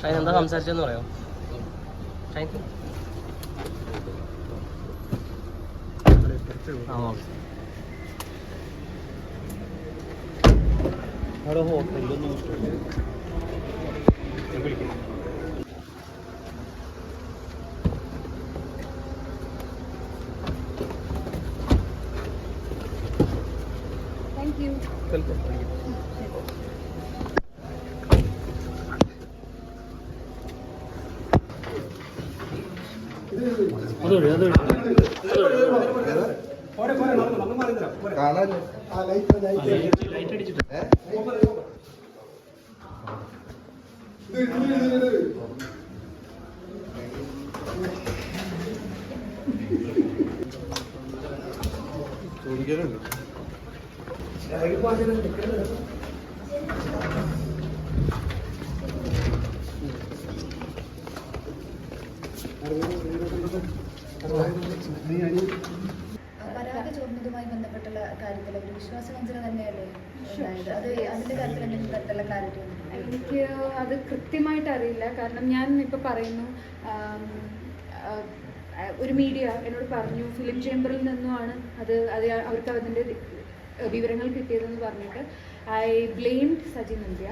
ഷൈൻ എന്താ സംസാരിച്ചെന്ന് പറയോ ഷൈൻ? ആ ഓക്കെ. അവിടെ ഹോട്ടലിലൊന്നും താങ്ക് യു കാണാല്ലോ ചോദിക്കാനുണ്ട്. പരാതി ചോർന്നതുമായി ബന്ധപ്പെട്ടുള്ള കാര്യത്തിൽ ഒരു വിശ്വാസവഞ്ചന തന്നെയല്ലേ? അതായത് അത് അതിന്റെ കാര്യത്തിൽ എന്തെങ്കിലും തരത്തിലുള്ള കാര്യം എനിക്ക് അത് കൃത്യമായിട്ട് അറിയില്ല. കാരണം ഞാൻ ഇപ്പൊ പറയുന്നു ഒരു മീഡിയ എന്നോട് പറഞ്ഞു ഫിലിം ചേംബറിൽ നിന്നുമാണ് അത് അത് അവർക്ക് അതിന്റെ വിവരങ്ങൾ കിട്ടിയതെന്ന് പറഞ്ഞിട്ട് I blamed Saji Nandya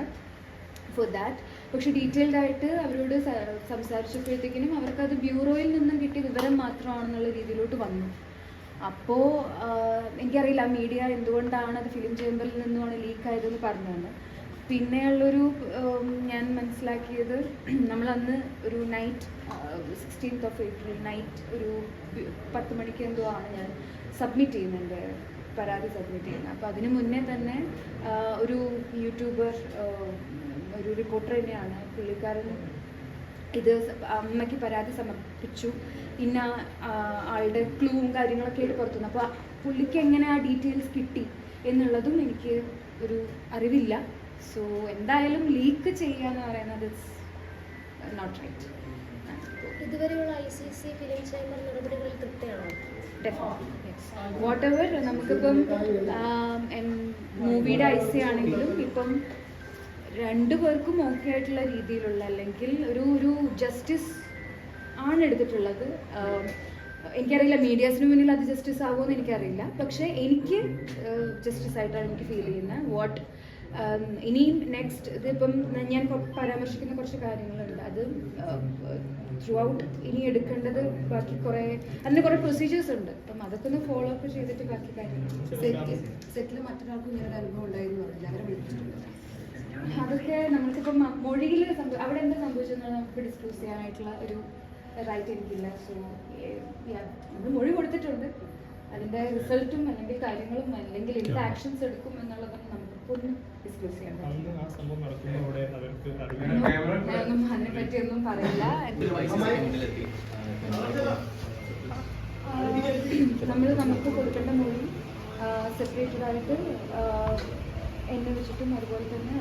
for that പക്ഷെ ഡീറ്റെയിൽഡ് ആയിട്ട് അവരോട് സംസാരിച്ചപ്പോഴത്തേക്കിനും അവർക്കത് ബ്യൂറോയിൽ നിന്നും കിട്ടിയ വിവരം മാത്രമാണെന്നുള്ള രീതിയിലോട്ട് വന്നു. അപ്പോൾ എനിക്കറിയില്ല മീഡിയ എന്തുകൊണ്ടാണ് അത് ഫിലിം ചേംബറിൽ നിന്നുമാണ് ലീക്ക് ആയതെന്ന് പറഞ്ഞതാണ് പിന്നെയുള്ളൊരു ഞാൻ മനസ്സിലാക്കിയത് നമ്മളന്ന് ഒരു night sixteenth of April night ഒരു പത്ത് മണിക്ക് എന്തോ ആണ് ഞാൻ സബ്മിറ്റ് ചെയ്യുന്നുണ്ട് പരാതി സബ്മിറ്റ് ചെയ്യുന്നത് അപ്പോൾ അതിന് മുന്നേ തന്നെ ഒരു യൂട്യൂബർ ഒരു റിപ്പോർട്ടർ തന്നെയാണ് പുള്ളിക്കാരൻ ഇത് അമ്മയ്ക്ക് പരാതി സമർപ്പിച്ചു. ഇന്ന ആളുടെ ക്ലൂവും കാര്യങ്ങളൊക്കെ ആയിട്ട് പുറത്തുനിന്ന് അപ്പോൾ പുള്ളിക്ക് എങ്ങനെ ആ ഡീറ്റെയിൽസ് കിട്ടി എന്നുള്ളതും എനിക്ക് ഒരു അറിവില്ല. സോ എന്തായാലും ലീക്ക് ചെയ്യുക എന്ന് പറയുന്നത് ഇറ്റ്സ് നോട്ട് റൈറ്റ് ഇതുവരെയുള്ള ഫിലിം ചേംബർ വാട്ട് എവർ നമുക്കിപ്പം മൂവിയുടെ ഐ സി ആണെങ്കിലും ഇപ്പം രണ്ടു പേർക്കും ഓക്കെ ആയിട്ടുള്ള രീതിയിലുള്ള അല്ലെങ്കിൽ ഒരു ഒരു ജസ്റ്റിസ് ആണ് എടുത്തിട്ടുള്ളത്. എനിക്കറിയില്ല മീഡിയാസിന് മുന്നിൽ അത് ജസ്റ്റിസ് ആകുമെന്ന് എനിക്കറിയില്ല. പക്ഷേ എനിക്ക് ജസ്റ്റിസ് ആയിട്ടാണ് എനിക്ക് ഫീൽ ചെയ്യുന്നത്. വാട്ട് ഇനിയും നെക്സ്റ്റ് ഇതിപ്പം ഞാൻ പരാമർശിക്കുന്ന കുറച്ച് കാര്യങ്ങളുണ്ട്. അത് ത്രൂ ഔട്ട് ഇനി എടുക്കേണ്ടത് ബാക്കി കുറേ അതിന് കുറേ പ്രൊസീജിയേഴ്സ് ഉണ്ട്. അപ്പം അതൊക്കെ ഒന്ന് ഫോളോ അപ്പ് ചെയ്തിട്ട് ബാക്കി കാര്യങ്ങൾ സെറ്റിൽ മറ്റൊരാൾക്കും ഇങ്ങനെ ഒരു അനുഭവം ഉണ്ടായിരുന്നു പറഞ്ഞില്ല. അവരെ വിളിച്ചിട്ടുണ്ട്. അതൊക്കെ നമുക്കിപ്പം മൊഴിയിൽ അവിടെ എന്താ സംഭവിച്ചതെന്ന് നമുക്ക് ഡിസ്ക്ലോസ് ചെയ്യാനായിട്ടുള്ള ഒരു റൈറ്റ് എനിക്കില്ല സോ നമ്മൾ മൊഴി കൊടുത്തിട്ടുണ്ട്. അതിന്റെ റിസൾട്ടും അല്ലെങ്കിൽ കാര്യങ്ങളും അല്ലെങ്കിൽ എന്ത് ആക്ഷൻസ് എടുക്കും എന്നുള്ളതൊന്നും നമുക്ക് ഒന്നും ഡിസ്ക്ലോസ് ചെയ്യാൻ പറ്റില്ല അന്ന് ആ സംഭവം നടക്കുന്നതോടെ അവർക്ക് ഒന്നും- അതിനെപ്പറ്റിയൊന്നും പറയില്ല. നമ്മൾ നമുക്ക് കൊടുക്കേണ്ട മൊഴി സെപ്പറേറ്റഡ് ആയിട്ട് എന്നെ വെച്ചിട്ടും അതുപോലെ തന്നെ